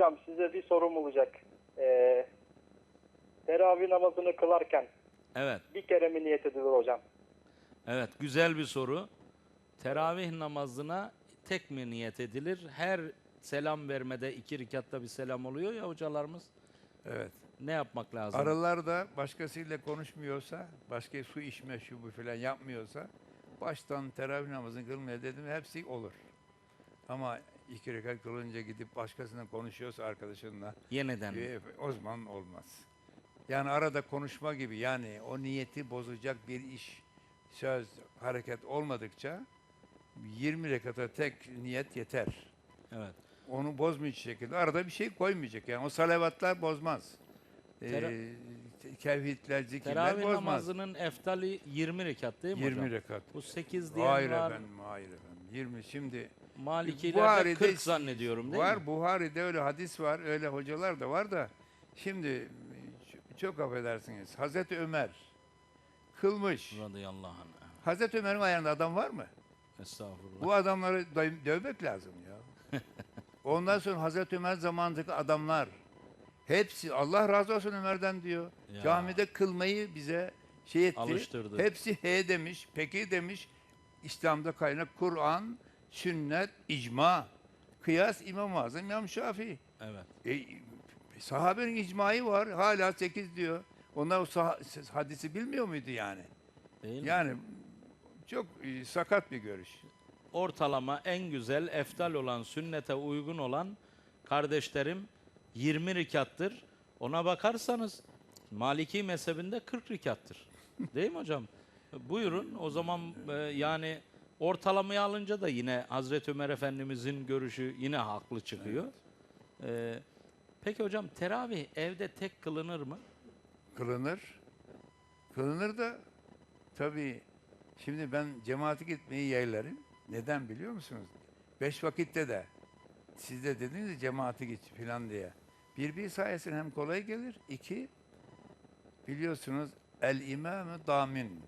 Hocam size bir sorum olacak. Ee, teravih namazını kılarken Evet, bir kere mi niyet edilir hocam? evet güzel bir soru. Teravih namazına tek mi niyet edilir? Her selam vermede iki rekatta bir selam oluyor ya hocalarımız. Evet. Ne yapmak lazım? Aralarda başkasıyla konuşmuyorsa, başka su içme şu bu falan yapmıyorsa baştan teravih namazını kılmaya dedim hepsi olur. Ama iki rekat kılınca gidip başkasına konuşuyorsa arkadaşınla Yeniden. e, o zaman olmaz. Yani arada konuşma gibi yani o niyeti bozacak bir iş, söz, hareket olmadıkça 20 rekata tek niyet yeter. Evet. Onu bozmayacak şekilde arada bir şey koymayacak yani o salavatlar bozmaz. Tera- Ee, kevhidler, zikirler Teravih bozmaz. namazının eftali 20 rekat değil mi 20 hocam? rekat. Bu 8 diyen Hayır var. efendim, hayır efendim. 20 şimdi Malikilerde Buhari'de 40 zannediyorum değil var mi? Buhari'de öyle hadis var, öyle hocalar da var da şimdi çok affedersiniz. Hazreti Ömer kılmış. Radıyallahu anh. Hazreti Ömer'in ayağında adam var mı? Estağfurullah. Bu adamları döv- dövmek lazım ya. Ondan sonra Hazreti Ömer zamanındaki adamlar hepsi Allah razı olsun Ömer'den diyor. Ya. Camide kılmayı bize şey etti. Alıştırdı. Hepsi he demiş, peki demiş. İslam'da kaynak Kur'an, sünnet, icma, kıyas İmam-ı Azam, İmam Şafii. Evet. E, sahabenin icmayı var. Hala 8 diyor. Onlar o sah- hadisi bilmiyor muydu yani? Değil mi? Yani çok e, sakat bir görüş. ortalama en güzel, eftal olan, sünnete uygun olan kardeşlerim 20 rikattır. Ona bakarsanız Maliki mezhebinde 40 rikattır. Değil mi hocam? Buyurun o zaman e, yani ortalamayı alınca da yine Hazreti Ömer Efendimizin görüşü yine haklı çıkıyor. E, peki hocam teravih evde tek kılınır mı? Kılınır. Kılınır da tabii şimdi ben cemaati gitmeyi yeğlerim. Neden biliyor musunuz? Beş vakitte de siz de dediniz ya cemaati git filan diye. Bir bir sayesinde hem kolay gelir. iki biliyorsunuz el imamı damin.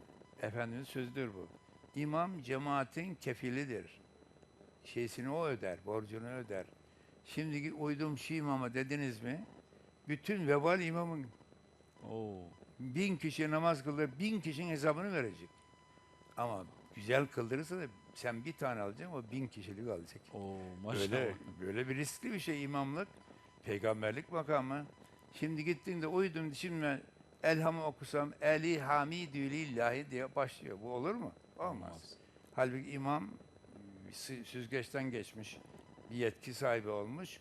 Efendimiz sözdür bu. İmam cemaatin kefilidir. Şeysini o öder, borcunu öder. Şimdiki uydum şu imama dediniz mi? Bütün vebal imamın Oo. bin kişi namaz kıldı, bin kişinin hesabını verecek. Ama güzel kıldırırsa da sen bir tane alacaksın, o bin kişilik alacak. Oo maşallah. Böyle, böyle bir riskli bir şey imamlık, peygamberlik makamı. Şimdi gittiğinde uydum, şimdi elhamı okusam, eli hamidü lillahi diye başlıyor. Bu olur mu? Olmaz. Olmaz. Halbuki imam sü- süzgeçten geçmiş, bir yetki sahibi olmuş.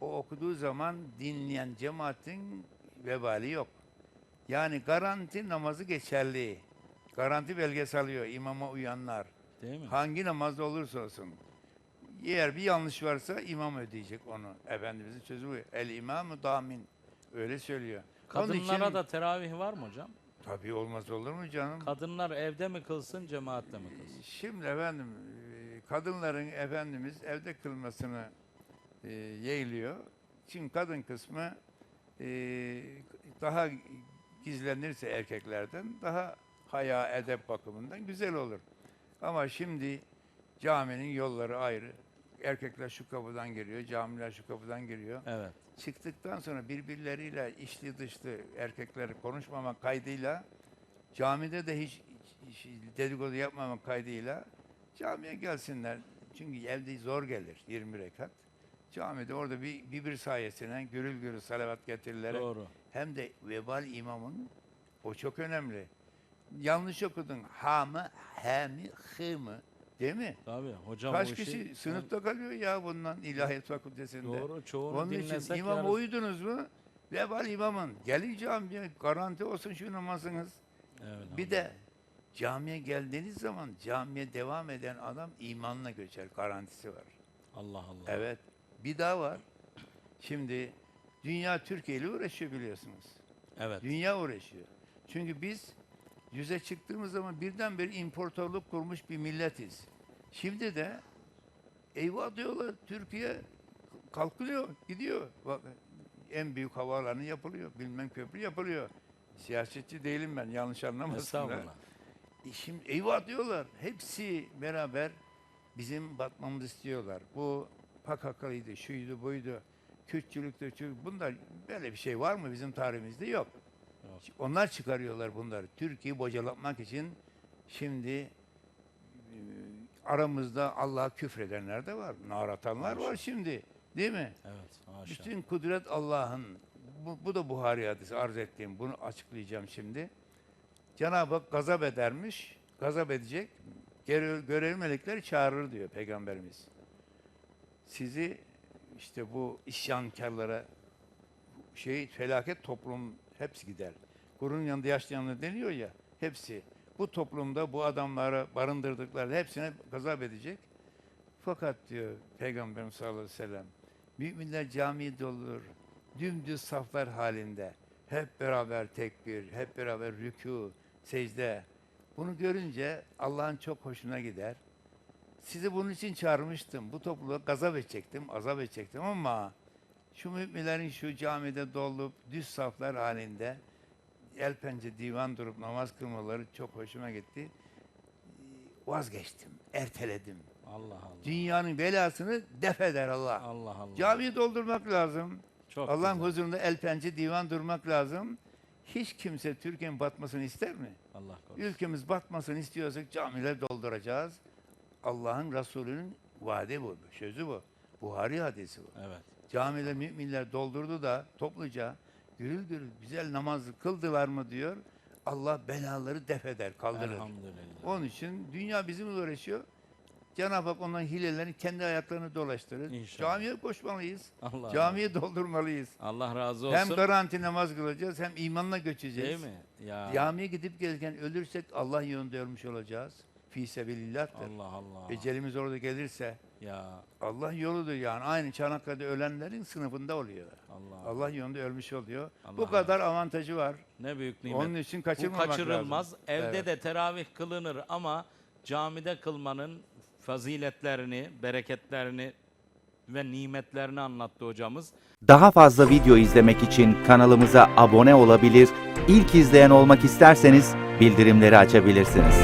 O okuduğu zaman dinleyen cemaatin vebali yok. Yani garanti namazı geçerli. Garanti belgesi alıyor imama uyanlar. Değil mi? Hangi namazda olursa olsun. Eğer bir yanlış varsa imam ödeyecek onu. Efendimizin sözü bu. El imamı damin. Öyle söylüyor. Onun Kadınlara için- da teravih var mı hocam? Tabii olmaz olur mu canım? Kadınlar evde mi kılsın, cemaatle mi kılsın? Şimdi efendim e, kadınların Efendimiz evde kılmasını e, yeğliyor. Şimdi kadın kısmı e, daha gizlenirse erkeklerden daha haya edep bakımından güzel olur. Ama şimdi caminin yolları ayrı. Erkekler şu kapıdan giriyor, camiler şu kapıdan giriyor. Evet. Çıktıktan sonra birbirleriyle içli dışlı erkekler konuşmamak kaydıyla camide de hiç, hiç dedikodu yapmamak kaydıyla camiye gelsinler. Çünkü evde zor gelir 20 rekat. Camide orada bir, bir, bir sayesinde gürül gürül salavat getirilerek Doğru. hem de vebal imamın o çok önemli. Yanlış okudun. Ha mı, he mi, hı mı? Değil mi? Tabii hocam Kaç o kişi sınıfta kalıyor ya bundan ilahiyat fakültesinde. Doğru çoğunu Onun için dinlesek imam yarın- uydunuz mu? Vebal imamın. Gelin camiye garanti olsun şu namazınız. Evet, Bir de camiye geldiğiniz zaman camiye devam eden adam imanla göçer. Garantisi var. Allah Allah. Evet. Bir daha var. Şimdi dünya Türkiye ile uğraşıyor biliyorsunuz. Evet. Dünya uğraşıyor. Çünkü biz yüze çıktığımız zaman birdenbire importörlük kurmuş bir milletiz. Şimdi de eyvah diyorlar Türkiye kalkılıyor, gidiyor. Bak, en büyük havaalanı yapılıyor, bilmem köprü yapılıyor. Siyasetçi değilim ben, yanlış anlamasınlar. E şimdi eyvah diyorlar. Hepsi beraber bizim batmamızı istiyorlar. Bu PKK'lıydı, şuydu, buydu. Kürtçülüktür, Türk, bunlar böyle bir şey var mı bizim tarihimizde? Yok. Onlar çıkarıyorlar bunları. Türkiye'yi bocalatmak için şimdi e, aramızda Allah'a küfredenler de var. Nar atanlar var şimdi. Değil mi? Evet. Haşa. Bütün kudret Allah'ın. Bu, bu da Buhari hadisi arz ettiğim. Bunu açıklayacağım şimdi. Cenab-ı Hak gazap edermiş. Gazap edecek. Görev, görevli melekleri çağırır diyor Peygamberimiz. Sizi işte bu isyankarlara şey felaket toplum hepsi gider. Kurun yanında yaşlayanlar deniyor ya hepsi. Bu toplumda bu adamları barındırdıkları hepsine gazap edecek. Fakat diyor Peygamberimiz sallallahu aleyhi ve sellem müminler camiyi doldurur. Dümdüz saflar halinde. Hep beraber tekbir, hep beraber rükû, secde. Bunu görünce Allah'ın çok hoşuna gider. Sizi bunun için çağırmıştım. Bu topluluğa gazap edecektim, azap edecektim ama şu müminlerin şu camide dolup düz saflar halinde el pençe divan durup namaz kılmaları çok hoşuma gitti. Vazgeçtim, erteledim. Allah Allah. Dünyanın belasını def eder Allah. Allah Allah. Camiyi doldurmak lazım. Çok Allah'ın huzurunda el pençe divan durmak lazım. Hiç kimse Türkiye'nin batmasını ister mi? Allah korusun. Ülkemiz batmasını istiyorsak camileri dolduracağız. Allah'ın Resulü'nün vaadi bu, sözü bu. Buhari hadisi bu. Evet. Camiler müminler doldurdu da topluca gürül gürül güzel namaz kıldılar mı diyor. Allah belaları def eder, kaldırır. Elhamdülillah. Onun için dünya bizimle uğraşıyor. Cenab-ı Hak onların hilelerini kendi ayaklarını dolaştırır. İnşallah. Camiye koşmalıyız. Allah Camiyi doldurmalıyız. Allah razı olsun. Hem garanti namaz kılacağız hem imanla Değil göçeceğiz. mi? Ya. Camiye gidip gelirken ölürsek Allah yolunda ölmüş olacağız. Fi sebilillah'tır. Allah Allah. Ecelimiz orada gelirse Ya Allah yoludur yani. Aynı Çanakkale'de ölenlerin sınıfında oluyor. Allah. Allah yolunda ölmüş oluyor. Allah Bu kadar avantajı var. Ne büyük nimet. Onun için Bu kaçırmamak kaçırılmaz. lazım. Evde Evet. de teravih kılınır ama camide kılmanın faziletlerini, bereketlerini ve nimetlerini anlattı hocamız. Daha fazla video izlemek için kanalımıza abone olabilir, ilk izleyen olmak isterseniz bildirimleri açabilirsiniz.